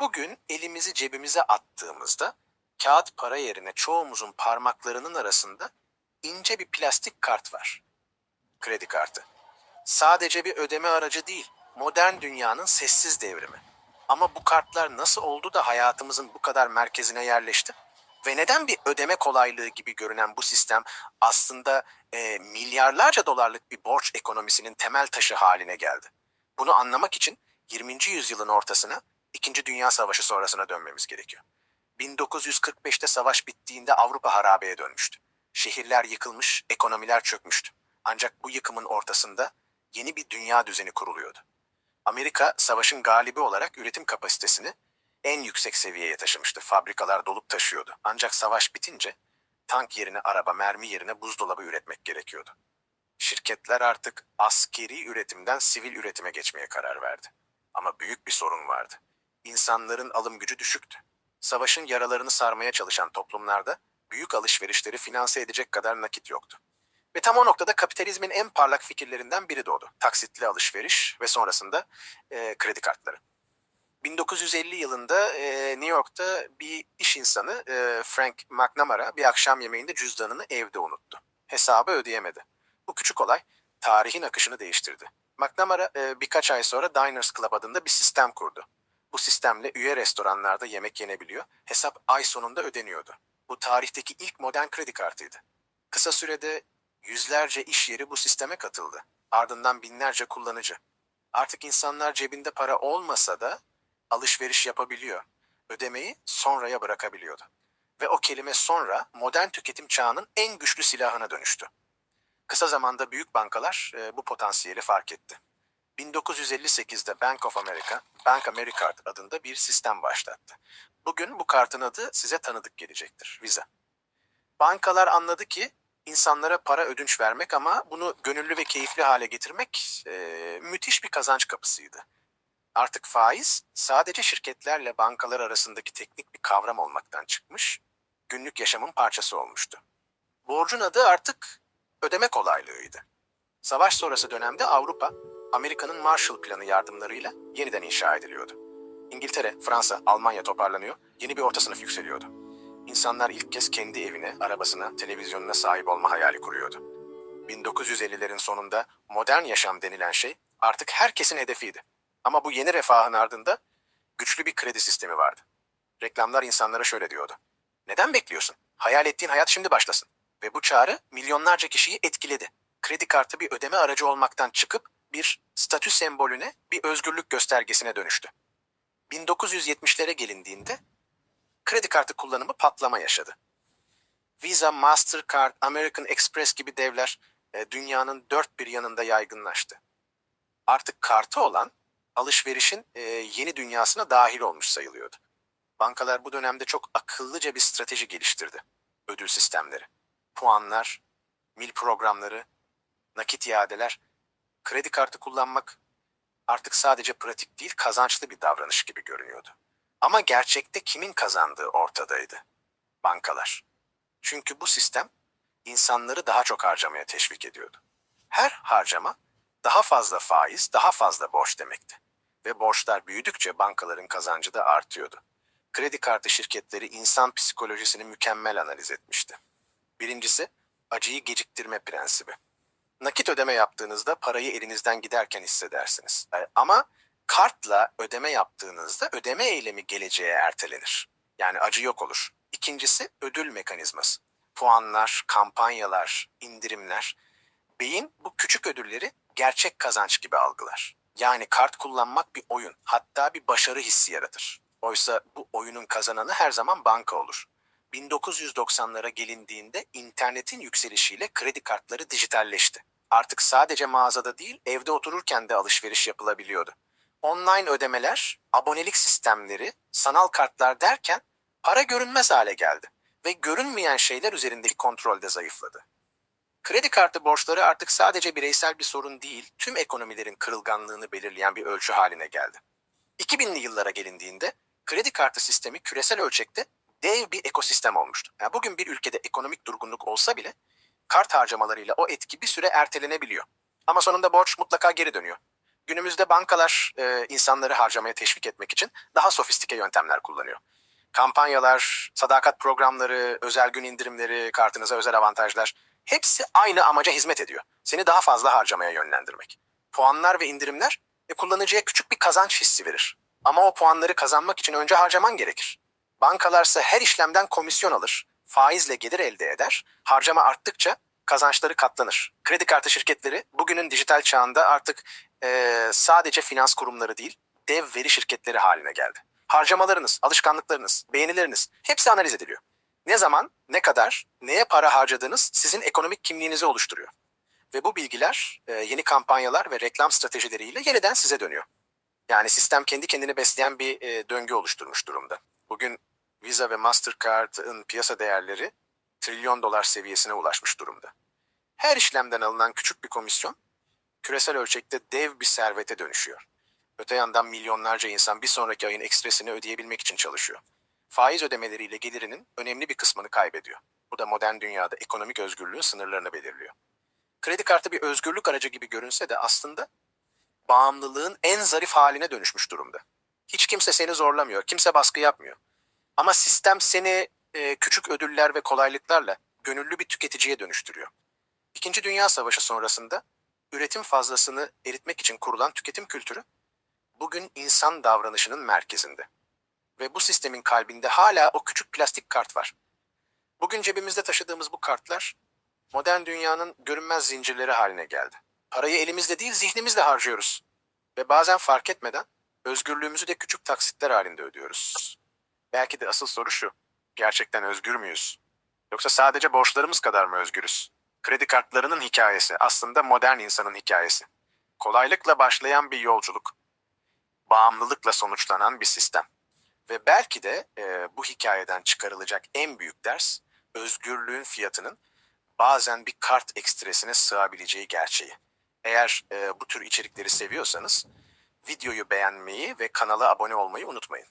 Bugün elimizi cebimize attığımızda kağıt para yerine çoğumuzun parmaklarının arasında ince bir plastik kart var. Kredi kartı. Sadece bir ödeme aracı değil, modern dünyanın sessiz devrimi. Ama bu kartlar nasıl oldu da hayatımızın bu kadar merkezine yerleşti? Ve neden bir ödeme kolaylığı gibi görünen bu sistem aslında e, milyarlarca dolarlık bir borç ekonomisinin temel taşı haline geldi? Bunu anlamak için 20. yüzyılın ortasına, İkinci Dünya Savaşı sonrasına dönmemiz gerekiyor. 1945'te savaş bittiğinde Avrupa harabeye dönmüştü. Şehirler yıkılmış, ekonomiler çökmüştü. Ancak bu yıkımın ortasında yeni bir dünya düzeni kuruluyordu. Amerika savaşın galibi olarak üretim kapasitesini en yüksek seviyeye taşımıştı. Fabrikalar dolup taşıyordu. Ancak savaş bitince tank yerine araba, mermi yerine buzdolabı üretmek gerekiyordu. Şirketler artık askeri üretimden sivil üretime geçmeye karar verdi. Ama büyük bir sorun vardı. İnsanların alım gücü düşüktü. Savaşın yaralarını sarmaya çalışan toplumlarda büyük alışverişleri finanse edecek kadar nakit yoktu. Ve tam o noktada kapitalizmin en parlak fikirlerinden biri doğdu. Taksitli alışveriş ve sonrasında e, kredi kartları. 1950 yılında e, New York'ta bir iş insanı e, Frank McNamara bir akşam yemeğinde cüzdanını evde unuttu. Hesabı ödeyemedi. Bu küçük olay tarihin akışını değiştirdi. McNamara e, birkaç ay sonra Diners Club adında bir sistem kurdu. Bu sistemle üye restoranlarda yemek yenebiliyor, hesap ay sonunda ödeniyordu. Bu tarihteki ilk modern kredi kartıydı. Kısa sürede yüzlerce iş yeri bu sisteme katıldı. Ardından binlerce kullanıcı. Artık insanlar cebinde para olmasa da alışveriş yapabiliyor. Ödemeyi sonraya bırakabiliyordu. Ve o kelime sonra modern tüketim çağının en güçlü silahına dönüştü. Kısa zamanda büyük bankalar e, bu potansiyeli fark etti. 1958'de Bank of America, Bank AmeriCard adında bir sistem başlattı. Bugün bu kartın adı size tanıdık gelecektir, Visa. Bankalar anladı ki insanlara para ödünç vermek ama bunu gönüllü ve keyifli hale getirmek e, müthiş bir kazanç kapısıydı. Artık faiz sadece şirketlerle bankalar arasındaki teknik bir kavram olmaktan çıkmış, günlük yaşamın parçası olmuştu. Borcun adı artık ödeme kolaylığıydı. Savaş sonrası dönemde Avrupa, Amerika'nın Marshall Planı yardımlarıyla yeniden inşa ediliyordu. İngiltere, Fransa, Almanya toparlanıyor, yeni bir orta sınıf yükseliyordu. İnsanlar ilk kez kendi evine, arabasına, televizyonuna sahip olma hayali kuruyordu. 1950'lerin sonunda modern yaşam denilen şey artık herkesin hedefiydi. Ama bu yeni refahın ardında güçlü bir kredi sistemi vardı. Reklamlar insanlara şöyle diyordu. Neden bekliyorsun? Hayal ettiğin hayat şimdi başlasın. Ve bu çağrı milyonlarca kişiyi etkiledi. Kredi kartı bir ödeme aracı olmaktan çıkıp bir statü sembolüne, bir özgürlük göstergesine dönüştü. 1970'lere gelindiğinde kredi kartı kullanımı patlama yaşadı. Visa, Mastercard, American Express gibi devler e, dünyanın dört bir yanında yaygınlaştı. Artık kartı olan alışverişin e, yeni dünyasına dahil olmuş sayılıyordu. Bankalar bu dönemde çok akıllıca bir strateji geliştirdi. Ödül sistemleri, puanlar, mil programları, nakit iadeler, kredi kartı kullanmak artık sadece pratik değil kazançlı bir davranış gibi görünüyordu. Ama gerçekte kimin kazandığı ortadaydı. Bankalar. Çünkü bu sistem insanları daha çok harcamaya teşvik ediyordu. Her harcama daha fazla faiz, daha fazla borç demekti. Ve borçlar büyüdükçe bankaların kazancı da artıyordu. Kredi kartı şirketleri insan psikolojisini mükemmel analiz etmişti. Birincisi, acıyı geciktirme prensibi. Nakit ödeme yaptığınızda parayı elinizden giderken hissedersiniz. E, Ama kartla ödeme yaptığınızda ödeme eylemi geleceğe ertelenir. Yani acı yok olur. İkincisi ödül mekanizması. Puanlar, kampanyalar, indirimler. Beyin bu küçük ödülleri gerçek kazanç gibi algılar. Yani kart kullanmak bir oyun, hatta bir başarı hissi yaratır. Oysa bu oyunun kazananı her zaman banka olur. 1990'lara gelindiğinde internetin yükselişiyle kredi kartları dijitalleşti. Artık sadece mağazada değil, evde otururken de alışveriş yapılabiliyordu. Online ödemeler, abonelik sistemleri, sanal kartlar derken para görünmez hale geldi ve görünmeyen şeyler üzerindeki kontrol de zayıfladı. Kredi kartı borçları artık sadece bireysel bir sorun değil, tüm ekonomilerin kırılganlığını belirleyen bir ölçü haline geldi. 2000'li yıllara gelindiğinde kredi kartı sistemi küresel ölçekte dev bir ekosistem olmuştu. Yani bugün bir ülkede ekonomik durgunluk olsa bile kart harcamalarıyla o etki bir süre ertelenebiliyor. Ama sonunda borç mutlaka geri dönüyor. Günümüzde bankalar e, insanları harcamaya teşvik etmek için daha sofistike yöntemler kullanıyor. Kampanyalar, sadakat programları, özel gün indirimleri, kartınıza özel avantajlar hepsi aynı amaca hizmet ediyor. Seni daha fazla harcamaya yönlendirmek. Puanlar ve indirimler e, kullanıcıya küçük bir kazanç hissi verir. Ama o puanları kazanmak için önce harcaman gerekir. Bankalarsa her işlemden komisyon alır, faizle gelir elde eder, harcama arttıkça kazançları katlanır. Kredi kartı şirketleri bugünün dijital çağında artık eee, sadece finans kurumları değil, dev veri şirketleri haline geldi. Harcamalarınız, alışkanlıklarınız, beğenileriniz hepsi analiz ediliyor. Ne zaman, ne kadar, neye para harcadığınız sizin ekonomik kimliğinizi oluşturuyor. Ve bu bilgiler eee, yeni kampanyalar ve reklam stratejileriyle yeniden size dönüyor. Yani sistem kendi kendini besleyen bir e, döngü oluşturmuş durumda. Bugün Visa ve Mastercard'ın piyasa değerleri trilyon dolar seviyesine ulaşmış durumda. Her işlemden alınan küçük bir komisyon küresel ölçekte dev bir servete dönüşüyor. Öte yandan milyonlarca insan bir sonraki ayın ekstresini ödeyebilmek için çalışıyor. Faiz ödemeleriyle gelirinin önemli bir kısmını kaybediyor. Bu da modern dünyada ekonomik özgürlüğün sınırlarını belirliyor. Kredi kartı bir özgürlük aracı gibi görünse de aslında bağımlılığın en zarif haline dönüşmüş durumda. Hiç kimse seni zorlamıyor, kimse baskı yapmıyor. Ama sistem seni e, küçük ödüller ve kolaylıklarla gönüllü bir tüketiciye dönüştürüyor. İkinci Dünya Savaşı sonrasında üretim fazlasını eritmek için kurulan tüketim kültürü bugün insan davranışının merkezinde. Ve bu sistemin kalbinde hala o küçük plastik kart var. Bugün cebimizde taşıdığımız bu kartlar modern dünyanın görünmez zincirleri haline geldi. Parayı elimizde değil zihnimizle harcıyoruz. Ve bazen fark etmeden özgürlüğümüzü de küçük taksitler halinde ödüyoruz. Belki de asıl soru şu. Gerçekten özgür müyüz? Yoksa sadece borçlarımız kadar mı özgürüz? Kredi kartlarının hikayesi aslında modern insanın hikayesi. Kolaylıkla başlayan bir yolculuk. Bağımlılıkla sonuçlanan bir sistem. Ve belki de e, bu hikayeden çıkarılacak en büyük ders özgürlüğün fiyatının bazen bir kart ekstresine sığabileceği gerçeği. Eğer e, bu tür içerikleri seviyorsanız videoyu beğenmeyi ve kanala abone olmayı unutmayın.